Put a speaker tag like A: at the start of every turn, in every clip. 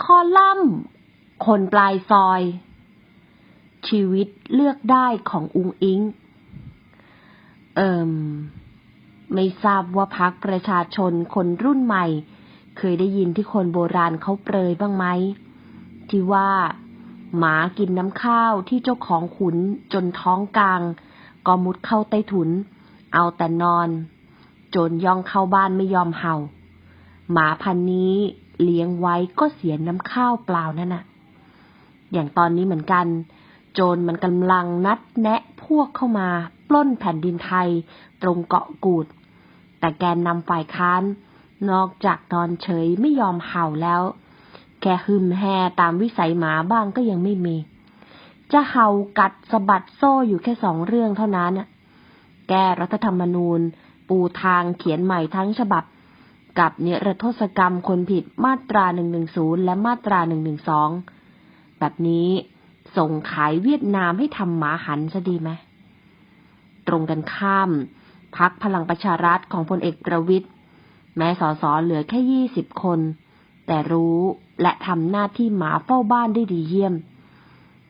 A: คอลัมน์ คนปลายซอย ชีวิตเลือกได้ของอุงอิง เอิมไม่ทราบว่าพักประชาชนคนรุ่นใหม่ เคยได้ยินที่คนโบราณเขาเปรยบ้างไหม ที่ว่า หมากินน้ำข้าวที่เจ้าของขุนจนท้องกลาง ก็มุดเข้าใต้ถุน เอาแต่นอนจรย่องเข้าบ้านไม่ยอมเห่า หมาพันนี้ เลี้ยงไว้ก็เสียน้ำข้าวเปล่านั่นน่ะ อย่างตอนนี้เหมือนกัน โจรมันกำลังนัดแนะพวกเข้ามา ปล้นแผ่นดินไทย ตรงเกาะกูด แต่แกนนำฝ่ายค้าน นอกจากนอนเฉยไม่ยอมเห่าแล้ว แกหึมแฮตามวิสัยหมาบ้างก็ยังไม่มี จะเห่ากัดสะบัดโซ่อยู่แค่สองเรื่องเท่านั้นแก้รัฐธรรมนูญ ปูทางเขียนใหม่ทั้งฉบับ กับเนรโทษกรรมคนผิดมาตรา 110 และมาตรา 112 แบบนี้ส่งขายเวียดนามให้ทำหมาหันจะดีไหม ตรงกันข้ามพักพลังประชารัฐของพลเอกประวิตยแม้สอสอเหลือแค่20คน แต่รู้และทำหน้าที่หมาเฝ้าบ้านได้ดีเยี่ยม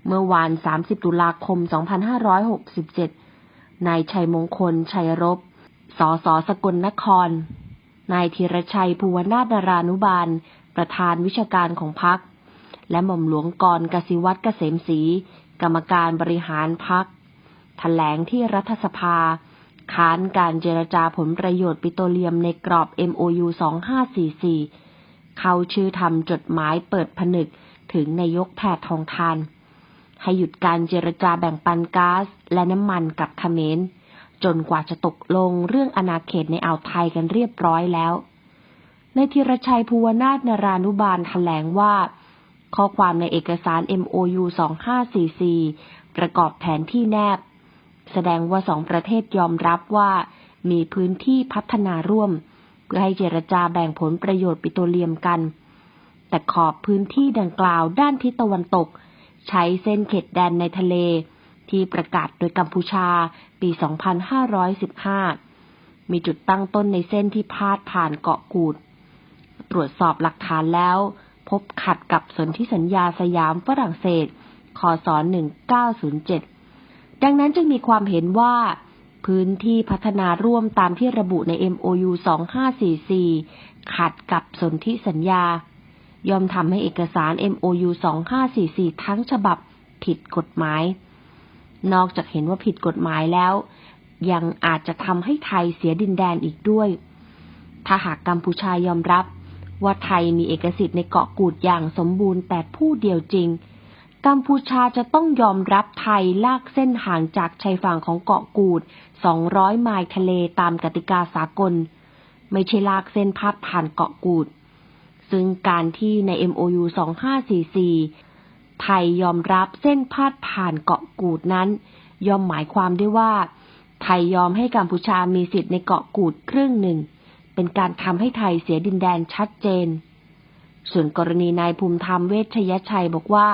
A: เมื่อวาน 30 ตุลาคม 2567 นายชัยมงคล ชัยรบ สอสอสกลนคร นายธีรชัยภูวนาถนารานุบาล ประธานวิชาการของพัก และหม่อมหลวงกรกสิวัตรเกษมศรีกรรมการบริหารพักแถลงที่รัฐสภา ค้านการเจรจาผลประโยชน์ปิโตรเลียมในกรอบ MOU 2544 เข้าชื่อทำจดหมายเปิดผนึกถึงนายกแพทองทาน ให้หยุดการเจรจาแบ่งปันก๊าซและน้ำมันกับเขมร จนกว่าจะตกลงเรื่องอาณาเขตในอ่าวไทยกันเรียบร้อยแล้ว ในธีรชัยภูวนาถนารานุบาลแถลงว่า ข้อความในเอกสาร MOU 2544 ประกอบแผนที่แนบ แสดงว่าสองประเทศยอมรับว่ามีพื้นที่พัฒนาร่วม เพื่อให้เจรจาแบ่งผลประโยชน์ปิโตรเลียมกัน แต่ขอบพื้นที่ดังกล่าวด้านทิศตะวันตก ใช้เส้นเขตแดนในทะเล ที่ประกาศโดยกัมพูชาปี 2515 มีจุดตั้งต้นในเส้นที่พาดผ่านเกาะกูด ตรวจสอบหลักฐานแล้ว พบขัดกับสนธิสัญญาสยามฝรั่งเศสคศ1907 ดังนั้นจึงมีความเห็นว่าพื้นที่พัฒนาร่วมตามที่ระบุใน MOU 2544 ขัดกับสนธิสัญญา ยอมทำให้เอกสาร MOU 2544 ทั้งฉบับผิดกฎหมาย นอกจากเห็นว่าผิดกฎหมายแล้ว ยังอาจจะทำให้ไทยเสียดินแดนอีกด้วย ถ้าหากกัมพูชายอมรับ ว่าไทยมีเอกสิทธิ์ในเกาะกูดอย่างสมบูรณ์แต่ผู้เดียวจริง กัมพูชาจะต้องยอมรับไทยลากเส้นห่างจากชายฝั่งของเกาะกูด 200 ไมล์ทะเลตามกติกาสากล ไม่ใช่ลากเส้นพาดผ่านเกาะกูดซึ่งการที่ใน MOU 2544 ไทยยอมรับเส้นพาดผ่านเกาะกูดนั้นยอมหมายความได้ว่า ไทยยอมให้กัมพูชามีสิทธิ์ในเกาะกูดครึ่งหนึ่ง เป็นการทำให้ไทยเสียดินแดนชัดเจน ส่วนกรณีนายภูมิธรรมเวชยชัยบอกว่า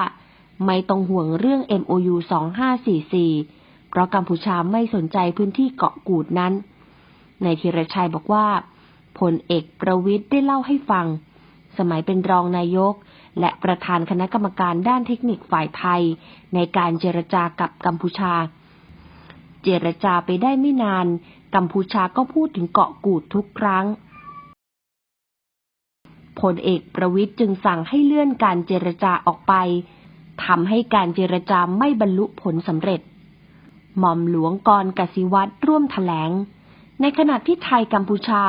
A: ไม่ต้องห่วงเรื่อง MOU 2544 เพราะกัมพูชาไม่สนใจพื้นที่เกาะกูดนั้นนายธีรชัยบอกว่าพลเอกประวิทย์ได้เล่าให้ฟัง สมัยเป็นรองนายก และประธานคณะกรรมการด้านเทคนิคฝ่ายไทย ในการเจรจากับกัมพูชา เจรจาไปได้ไม่นาน กัมพูชาก็พูดถึงเกาะกูดทุกครั้งพลเอกประวิทย์จึงสั่งให้เลื่อนการเจรจาออกไปทำให้การเจรจาไม่บรรลุผลสำเร็จ หม่อมหลวงกรกสิวัตรร่วมถแถลง ในขณะที่ไทยกัมพูชา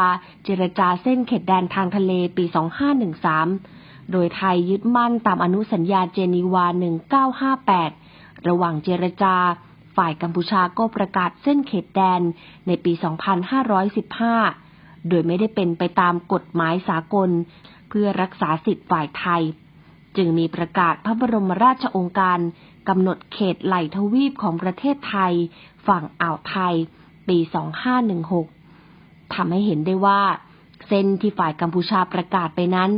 A: เจรจาเส้นเขตแดนทางทะเลปี 2513 โดยไทยยึดมั่นตามอนุสัญญาเจนีวา 1958 ระหว่างเจรจา ฝ่ายกัมพูชาก็ประกาศเส้นเขตแดนในปี 2515 โดยไม่ได้เป็นไปตามกฎหมายสากล เพื่อรักษาสิทธิ์ฝ่ายไทย จึงมีประกาศพระบรมราชองค์การกำหนดเขตไหลทวีปของประเทศไทย ฝั่งอ่าวไทย ปี 2516 ทำให้เห็นได้ว่า เส้นที่ฝ่ายกัมพูชาประกาศไปนั้น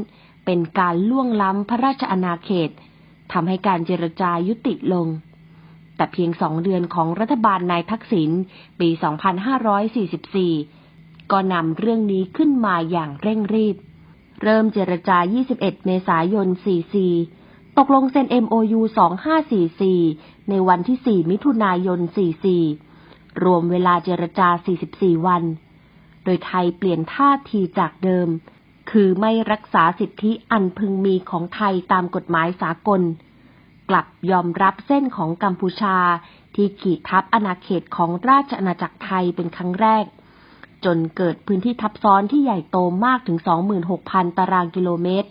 A: เป็นการล่วงล้ำพระราชอาณาเขตทำให้การเจรจายุติลง แต่เพียงสองเดือนของรัฐบาลนายทักษิณปี 2544 ก็นำเรื่องนี้ขึ้นมาอย่างเร่งรีบ เริ่มเจรจา 21 เมษายน 44 ตกลงเซ็น MOU 2544 ในวันที่ 4 มิถุนายน 44 รวมเวลาเจรจา 44 วัน โดยไทยเปลี่ยนท่าทีจากเดิม คือไม่รักษาสิทธิอันพึงมีของไทยตามกฎหมายสากล กลับยอมรับเส้นของกัมพูชาที่ขีดทับอาณาเขตของราชอาณาจักรไทยเป็นครั้งแรก จนเกิดพื้นที่ทับซ้อนที่ใหญ่โตมากถึง 26,000 ตารางกิโลเมตร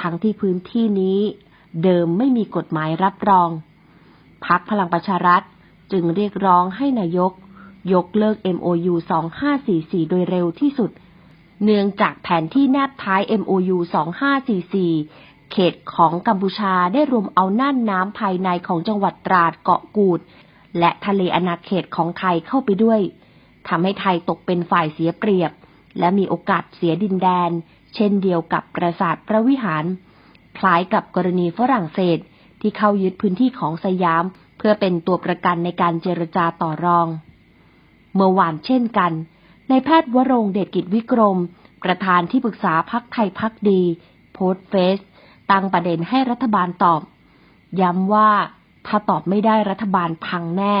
A: ทั้งที่พื้นที่นี้เดิมไม่มีกฎหมายรับรองพักพลังประชารัฐ จึงเรียกร้องให้นายก ยกเลิก MOU 2544 โดยเร็วที่สุด เนื่องจากแผนที่แนบท้าย MOU 2544 เขตของกัมพูชาได้รวมเอาน่านน้ำภายในของจังหวัดตราดเกาะกูด และทะเลอาณาเขตของไทยเข้าไปด้วยทำให้ไทยตกเป็นฝ่ายเสียเปรียบ และมีโอกาสเสียดินแดน เช่นเดียวกับปราสาทพระวิหาร คล้ายกับกรณีฝรั่งเศสที่เข้ายึดพื้นที่ของสยาม พื่อเป็นตัวประกันในการเจรจาต่อรอง เมื่อวานเช่นกันในแพทย์วรงเดชกิจวิกรม ประธานที่ปรึกษาพักไทยพักดี โพสต์เฟซตั้งประเด็นให้รัฐบาลตอบ ย้ำว่าถ้าตอบไม่ได้รัฐบาลพังแน่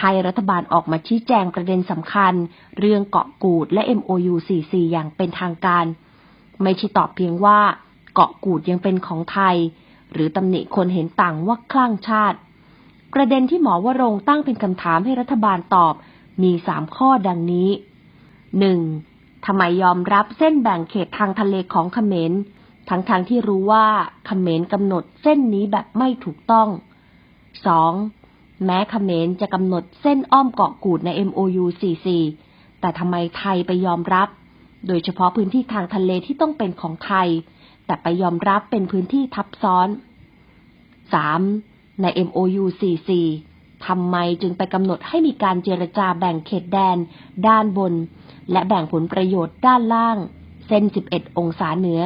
A: ให้รัฐบาลออกมาชี้แจงประเด็นสำคัญ เรื่องเกาะกูดและ MOU 44 อย่างเป็นทางการ ไม่ใช่ตอบเพียงว่าเกาะกูดยังเป็นของไทย หรือตำหนิคนเห็นต่างว่าคลั่งชาติ ประเด็นที่หมอวรงตั้งเป็นคำถามให้รัฐบาลตอบมีสามข้อดังนี้หนึ่งทำไมยอมรับเส้นแบ่งเขตทางทะเลของเขมร ทั้งๆทที่รู้ว่าเขมรกำหนดเส้นนี้แบบไม่ถูกต้อง 2. แม้เขมรจะกำหนดเส้นอ้อมเกาะกูดใน MOU 44 แต่ทำไมไทยไปยอมรับ โดยเฉพาะพื้นที่ทางทะเลที่ต้องเป็นของไทย แต่ไปยอมรับเป็นพื้นที่ทับซ้อน 3. ใน MOU 44ทำไมจึงไปกำหนดให้มีการเจรจาแบ่งเขตแดน ด้านบน และแบ่งผลประโยชน์ด้านล่าง เส้น 11 องศาเหนือ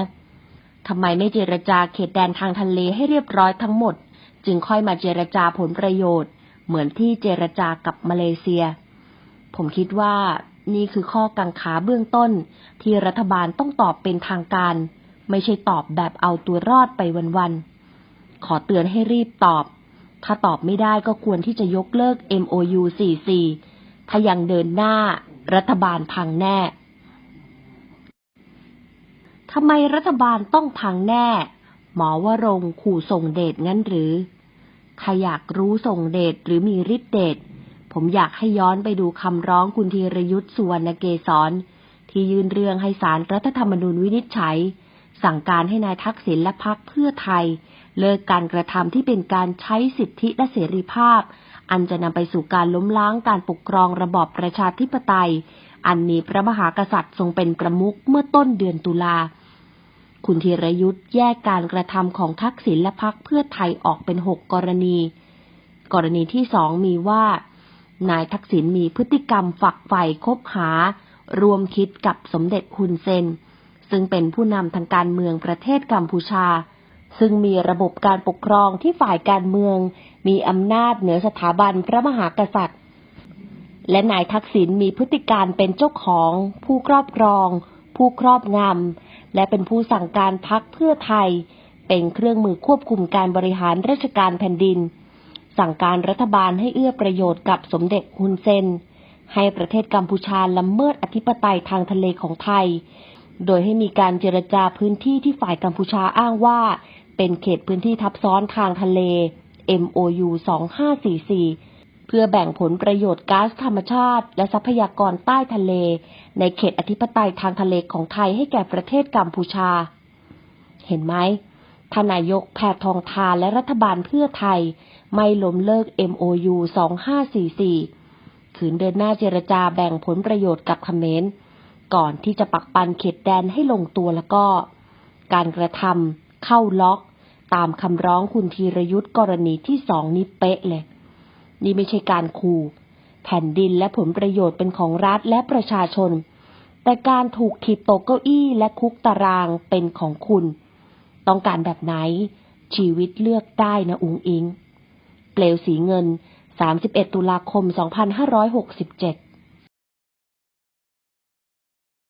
A: ทำไมไม่เจรจาเขตแดนทางทะเลให้เรียบร้อยทั้งหมด จึงค่อยมาเจรจาผลประโยชน์ เหมือนที่เจรจากับมาเลเซีย ผมคิดว่านี่คือข้อกังขาเบื้องต้น ที่รัฐบาลต้องตอบเป็นทางการ ไม่ใช่ตอบแบบเอาตัวรอดไปวันๆขอเตือนให้รีบตอบ ถ้าตอบไม่ได้ก็ควรที่จะยกเลิก MOU 44 ถ้ายังเดินหน้า รัฐบาลพังแน่ทำไมรัฐบาลต้องพังแน่ หมอวรงขู่ส่งเดชงั้นหรือใครอยากรู้ส่งเดชหรือมีฤทธิเดชผมอยากให้ย้อนไปดูคำร้องคุณธีรยุทธ์สุวรรณเกษรที่ยื่นเรื่องให้สารรัฐธรรมนูญวินิจฉัย สั่งการให้นายทักษิณและพักเพื่อไทย เลิกการกระทำที่เป็นการใช้สิทธิและเสรีภาพ อันจะนำไปสู่การล้มล้างการปกครองระบอบประชาธิปไตย อันมีพระมหากษัตริย์ทรงเป็นประมุขเมื่อต้นเดือนตุลาคุณธีรยุทธ์แยกการกระทำของทักษิณและพักเพื่อไทยออกเป็นหกกรณี กรณีที่สองมีว่า นายทักษิณมีพฤติกรรมฝักใฝ่คบหา รวมคิดกับสมเด็จฮุนเซน ซึ่งเป็นผู้นำทางการเมืองประเทศกัมพูชา ซึ่งมีระบบการปกครองที่ฝ่ายการเมือง มีอำนาจเหนือสถาบันพระมหากษัตริย์ และนายทักษิณมีพฤติการเป็นเจ้าของ ผู้ครอบครอง ผู้ครอบงำและเป็นผู้สั่งการพักเพื่อไทย เป็นเครื่องมือควบคุมการบริหารราชการแผ่นดิน สั่งการรัฐบาลให้เอื้อประโยชน์กับสมเด็จฮุนเซนให้ประเทศกัมพูชาละเมิดอธิปไตยทางทะเลของไทย โดยให้มีการเจรจาพื้นที่ที่ฝ่ายกัมพูชาอ้างว่า เป็นเขตพื้นที่ทับซ้อนทางทะเล MOU 2544 เพื่อแบ่งผลประโยชน์ก๊าซธรรมชาติ และทรัพยากรใต้ทะเล ในเขตอธิปไตยทางทะเลของไทยให้แก่ประเทศกัมพูชา เห็นไหมทานายกแพทองทานและรัฐบาลเพื่อไทย ไม่ล้มเลิก MOU 2544 ขืนเดินหน้าเจรจาแบ่งผลประโยชน์กับเขมร ก่อนที่จะปักปันเขตแดนให้ลงตัวแล้วก็ การกระทำเข้าล็อกตามคำร้องคุณธีรยุทธ์กรณีที่สองนี้เป๊ะเลย นี่ไม่ใช่การขู่แผ่นดินและผลประโยชน์เป็นของรัฐและประชาชน แต่การถูกถีบตกเก้าอี้และคุกตารางเป็นของคุณ ต้องการแบบไหน ชีวิตเลือกได้นะอุงอิง เปลวสีเงิน 31 ตุลาคม 2567